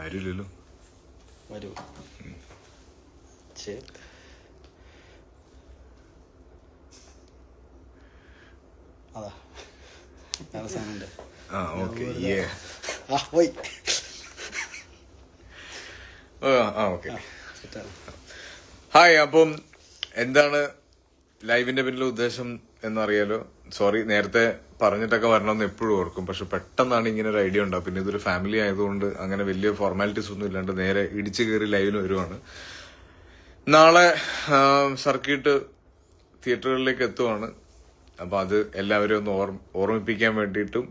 ആരുമില്ലല്ലോ വരൂ. അതാ. സാധനമുണ്ട്. ആ ഓക്കെ. ആ പോയി. ആ ഓക്കെ. ഹായ് അപ്പം എന്താണ് ലൈവിന്റെ പിന്നിലെ ഉദ്ദേശം എന്നറിയാലോ? സോറി നേരത്തെ പറഞ്ഞിട്ടൊക്കെ വരണമെന്ന് എപ്പോഴും ഓർക്കും. പക്ഷെ പെട്ടെന്നാണ് ഇങ്ങനെ ഒരു ഐഡിയ ഉണ്ടാവും പിന്നെ ഇതൊരു ഫാമിലി ആയതുകൊണ്ട് അങ്ങനെ വലിയ ഫോർമാലിറ്റീസ് ഒന്നും ഇല്ലാണ്ട് നേരെ ഇടിച്ചു കയറി ലൈവിൽ വരുവാണ്. നാളെ സർക്കിട്ട് തിയേറ്ററുകളിലേക്ക് എത്തുവാണ്. അപ്പൊ അത് എല്ലാവരും ഒന്ന് ഓർമ്മിപ്പിക്കാൻ വേണ്ടിയിട്ടും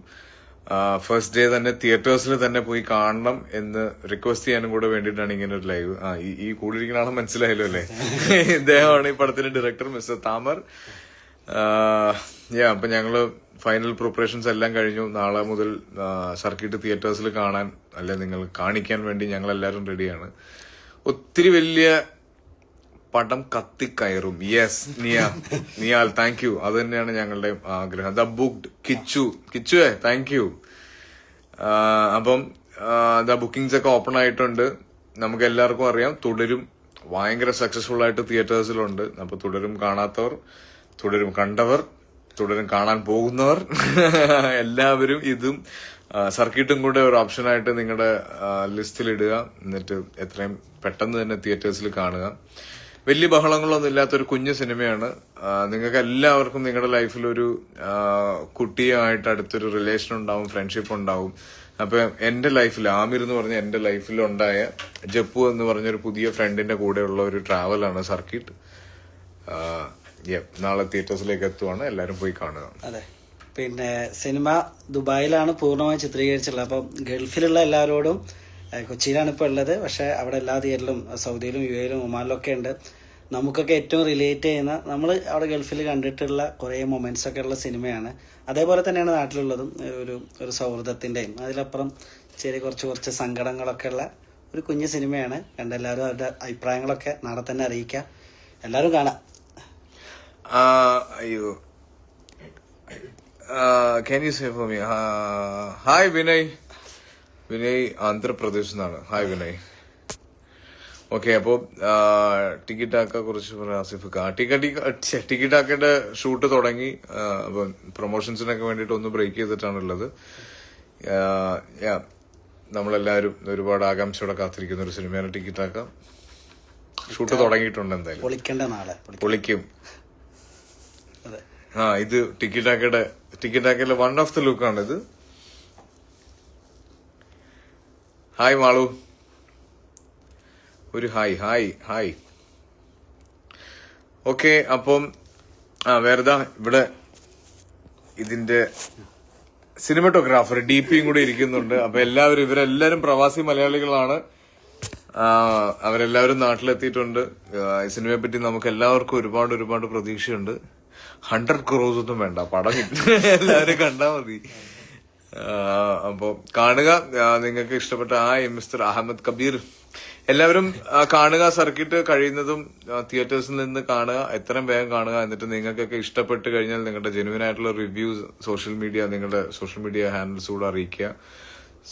ഫസ്റ്റ് ഡേ തന്നെ തിയേറ്റേഴ്സിൽ തന്നെ പോയി കാണണം എന്ന് റിക്വസ്റ്റ് ചെയ്യാനും കൂടെ വേണ്ടിയിട്ടാണ് ഇങ്ങനെ ഒരു ലൈവ് ആ ഈ ഈ കൂടിയിരിക്കുന്ന ആളെ മനസ്സിലായല്ലോ അല്ലേ? ഇദ്ദേഹമാണ് ഈ പടത്തിന്റെ ഡയറക്ടർ മിസ്റ്റർ താമർ. യാ അപ്പൊ ഞങ്ങൾ ഫൈനൽ പ്രിപ്പറേഷൻസ് എല്ലാം കഴിഞ്ഞു. നാളെ മുതൽ സർക്കിട്ട് തിയേറ്റേഴ്സിൽ കാണാൻ അല്ലെ നിങ്ങൾ കാണിക്കാൻ വേണ്ടി ഞങ്ങൾ എല്ലാവരും റെഡിയാണ് ഒത്തിരി വലിയ പടം കത്തിക്കയറും യെസ് നിയ നിയാൽ താങ്ക് യു അത് തന്നെയാണ് ഞങ്ങളുടെ ആഗ്രഹം. ദ ബുക്ഡ് കിച്ചു കിച്ചുവേ താങ്ക് യു അപ്പം ദ ബുക്കിംഗ്സ് ഒക്കെ ഓപ്പൺ ആയിട്ടുണ്ട്. നമുക്ക് എല്ലാവർക്കും അറിയാം തുടരും. ഭയങ്കര സക്സസ്ഫുൾ ആയിട്ട് തിയേറ്റേഴ്സിലുണ്ട് അപ്പൊ തുടരും കാണാത്തവർ. തുടരും കണ്ടവർ തുടരും കാണാൻ പോകുന്നവർ. എല്ലാവരും ഇതും സർക്കിട്ടും കൂടെ ഒരു ഓപ്ഷനായിട്ട് നിങ്ങളുടെ ലിസ്റ്റിൽ ഇടുക എന്നിട്ട് എത്രയും പെട്ടെന്ന് തന്നെ തിയേറ്റേഴ്സിൽ കാണുക. വലിയ ബഹളങ്ങളൊന്നും ഇല്ലാത്തൊരു കുഞ്ഞു സിനിമയാണ്. നിങ്ങൾക്ക് എല്ലാവർക്കും നിങ്ങളുടെ ലൈഫിൽ ഒരു കുട്ടിയായിട്ട് അടുത്തൊരു റിലേഷൻ ഉണ്ടാവും ഫ്രണ്ട്ഷിപ്പ് ഉണ്ടാവും. അപ്പൊ എന്റെ ലൈഫിൽ ആമിർ എന്ന് പറഞ്ഞ എന്റെ ലൈഫിൽ ഉണ്ടായ ജപ്പു എന്ന് പറഞ്ഞൊരു പുതിയ ഫ്രണ്ടിന്റെ കൂടെയുള്ള ഒരു ട്രാവലാണ് സർക്കിട്ട്. നാളെ തിയേറ്റേഴ്സിലേക്ക് എത്തുവാണ്. എല്ലാവരും പോയി കാണുക. അതെ. പിന്നെ സിനിമ ദുബായിലാണ് പൂർണമായി ചിത്രീകരിച്ചിട്ടുള്ളത്. അപ്പം ഗൾഫിലുള്ള എല്ലാവരോടും കൊച്ചിയിലാണ് ഇപ്പോൾ ഉള്ളത്. പക്ഷെ അവിടെ എല്ലാ തിയേറ്ററിലും സൗദിയിലും യു എയിലും ഒമാനിലും ഒക്കെ ഉണ്ട്. നമുക്കൊക്കെ ഏറ്റവും റിലേറ്റ് ചെയ്യുന്ന നമ്മൾ അവിടെ ഗൾഫിൽ കണ്ടിട്ടുള്ള കുറേ മൊമെന്റ്സ് ഒക്കെ ഉള്ള സിനിമയാണ്. അതേപോലെ തന്നെയാണ് നാട്ടിലുള്ളതും ഒരു ഒരു സൗഹൃദത്തിന്റെയും അതിലപ്പുറം ചെറിയ കുറച്ച് കുറച്ച് സങ്കടങ്ങളൊക്കെ ഉള്ള ഒരു കുഞ്ഞു സിനിമയാണ്. കണ്ട എല്ലാവരും അവരുടെ അഭിപ്രായങ്ങളൊക്കെ നാളെ തന്നെ അറിയിക്കുക. എല്ലാവരും കാണാം. അയ്യോ. Can you say for me hi Vinay Vinay ആന്ധ്രാപ്രദേശിൽ നിന്നാണ്. ഹായ് വിനയ് ഓക്കെ അപ്പോ ടിക്കറ്റാക്ക കുറച്ച് ആസിഫ് ഖാൻ ടിക്കറ്റ് ടിക്കറ്റാക്കയുടെ ഷൂട്ട് തുടങ്ങി. ആ, അപ്പൊ പ്രൊമോഷൻസിനൊക്കെ വേണ്ടിട്ട് ഒന്ന് ബ്രേക്ക് ചെയ്തിട്ടാണുള്ളത്. Yeah, നമ്മളെല്ലാവരും ഒരുപാട് ആകാംക്ഷയോടെ കാത്തിരിക്കുന്ന ഒരു സിനിമയാണ് ടിക്കറ്റാക്ക ഷൂട്ട് തുടങ്ങിയിട്ടുണ്ട് എന്തായാലും. പൊളിക്കും ആ ഇത് ടിക്കി ടാക്കയുടെ ടിക്കി ടാക്കയിലെ വൺ ഓഫ് ദ ലുക്കാണ് ഇത് ഹായ് മാളു. ഒരു ഹായ് ഹായ് ഹായ് ഓക്കെ അപ്പം ആ വേറെതാ ഇവിടെ ഇതിന്റെ സിനിമറ്റോഗ്രാഫർ ഡി പിയും കൂടി ഇരിക്കുന്നുണ്ട്. അപ്പൊ എല്ലാവരും ഇവരെല്ലാരും പ്രവാസി മലയാളികളാണ്. അവരെല്ലാവരും നാട്ടിലെത്തിയിട്ടുണ്ട്. സിനിമയെ പറ്റി നമുക്ക് എല്ലാവർക്കും ഒരുപാട് ഒരുപാട് പ്രതീക്ഷയുണ്ട്. ഹൺഡ്രഡ് ക്രോസ് ഒന്നും വേണ്ട. പടം. എല്ലാവരും കണ്ടാ മതി. ആ, അപ്പൊ കാണുക. നിങ്ങൾക്ക് ഇഷ്ടപ്പെട്ട ആ മിസ്റ്റർ അഹമ്മദ് കബീർ. എല്ലാവരും കാണുക സർക്കിട്ട് കഴിയുന്നതും തിയേറ്റേഴ്സിൽ നിന്ന് കാണുക. എത്രയും വേഗം കാണുക. എന്നിട്ട് നിങ്ങൾക്കൊക്കെ ഇഷ്ടപ്പെട്ട് കഴിഞ്ഞാൽ നിങ്ങളുടെ ജെനുവിൻ ആയിട്ടുള്ള റിവ്യൂസ് സോഷ്യൽ മീഡിയ നിങ്ങളുടെ സോഷ്യൽ മീഡിയ ഹാൻഡിൽസ് കൂടെ അറിയിക്കുക.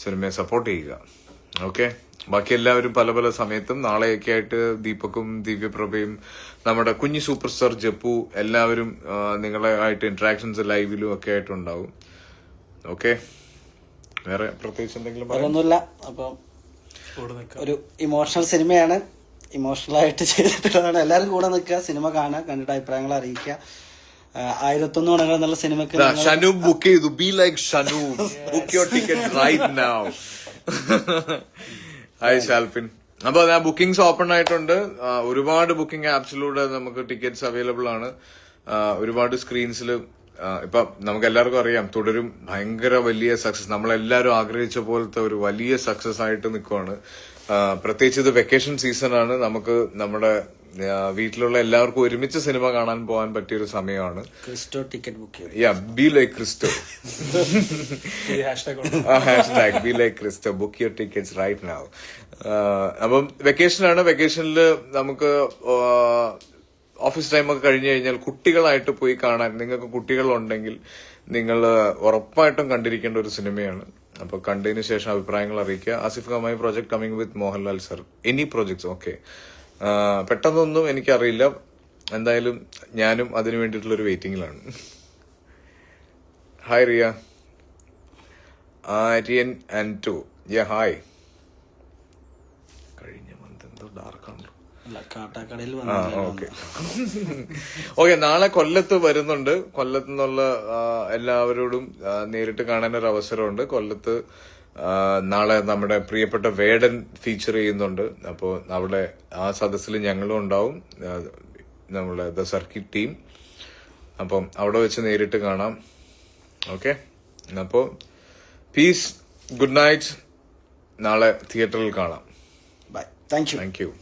സിനിമയെ സപ്പോർട്ട് ചെയ്യുക. ഓക്കെ ബാക്കി എല്ലാവരും പല പല സമയത്തും നാളെയൊക്കെ ആയിട്ട് ദീപക്കും ദിവ്യപ്രഭയും നമ്മുടെ കുഞ്ഞു സൂപ്പർ സ്റ്റാർ ജപ്പു എല്ലാവരും നിങ്ങളെ ആയിട്ട് ഇന്ററാക്ഷൻസ് ലൈവിലും ഒക്കെ ആയിട്ടുണ്ടാവും. ഓക്കെ വേറെ പ്രത്യേകിച്ച് എന്തെങ്കിലും പറയുന്നില്ല അപ്പം ഒരു ഇമോഷണൽ സിനിമയാണ് ഇമോഷണൽ ആയിട്ട് ചെയ്തിട്ടുള്ളതാണ്. എല്ലാവരും കൂടെ നിൽക്കുക സിനിമ കാണുക കണ്ടിട്ട് അഭിപ്രായങ്ങൾ അറിയിക്കുക. ആയിരത്തൊന്ന് ഗുണങ്ങൾ എന്നുള്ള സിനിമക്ക് ഷനു ബുക്ക് ചെയ്തു. Be like Shanu. Book your ticket right now hi ഷാൽപിൻ അപ്പൊ ഞാൻ ബുക്കിംഗ്സ് ഓപ്പൺ ആയിട്ടുണ്ട്. ഒരുപാട് ബുക്കിംഗ് ആപ്സിലൂടെ നമുക്ക് ടിക്കറ്റ്സ് അവൈലബിൾ ആണ്. ഒരുപാട് സ്ക്രീൻസിൽ ഇപ്പൊ നമുക്ക് എല്ലാവർക്കും അറിയാം തുടരും ഭയങ്കര വലിയ സക്സസ് നമ്മളെല്ലാവരും ആഗ്രഹിച്ച പോലത്തെ ഒരു വലിയ സക്സസ് ആയിട്ട് നിൽക്കുവാണ് പ്രത്യേകിച്ച് ഇത് വെക്കേഷൻ സീസൺ ആണ്. നമുക്ക് നമ്മുടെ വീട്ടിലുള്ള എല്ലാവർക്കും ഒരുമിച്ച് സിനിമ കാണാൻ പോകാൻ പറ്റിയ ഒരു സമയമാണ്. Cristo ticket book yeah be be Christo. Hashtag be like Christo. Book your tickets right now അപ്പം വെക്കേഷനാണ് വെക്കേഷനിൽ നമുക്ക് ഓഫീസ് ടൈമൊക്കെ ഒക്കെ കഴിഞ്ഞു കഴിഞ്ഞാൽ കുട്ടികളായിട്ട് പോയി കാണാൻ നിങ്ങൾക്ക് കുട്ടികളുണ്ടെങ്കിൽ നിങ്ങൾ ഉറപ്പായിട്ടും കണ്ടിരിക്കേണ്ട ഒരു സിനിമയാണ്. അപ്പോൾ കണ്ടതിന് ശേഷം അഭിപ്രായങ്ങൾ അറിയിക്കുക. Asif കമായി project coming with Mohanlal sir any projects okay പെട്ടെന്നൊന്നും എനിക്കറിയില്ല. എന്തായാലും ഞാനും അതിനു വേണ്ടിയിട്ടുള്ള ഒരു വെയിറ്റിംഗിലാണ് hi Riya. Aryan and to യ ഹായ് കഴിഞ്ഞ മന്ത് എന്തോ ഡാർക്കാണല്ലോ ഓക്കെ ഓക്കെ നാളെ കൊല്ലത്ത് വരുന്നുണ്ട്. കൊല്ലത്ത് നിന്നുള്ള എല്ലാവരോടും നേരിട്ട് കാണാൻ ഒരു അവസരമുണ്ട് കൊല്ലത്ത് നാളെ നമ്മുടെ പ്രിയപ്പെട്ട വേടൻ ഫീച്ചർ ചെയ്യുന്നുണ്ട്. അപ്പോൾ അവിടെ ആ സദസ്സിൽ ഞങ്ങളും ഉണ്ടാവും. നമ്മളെ ദ സർക്കിറ്റ് ടീം. അപ്പം അവിടെ വെച്ച് നേരിട്ട് കാണാം. ഓക്കെ? അപ്പോൾ പീസ് ഗുഡ് നൈറ്റ് നാളെ തിയേറ്ററിൽ കാണാം. Bye thank you thank you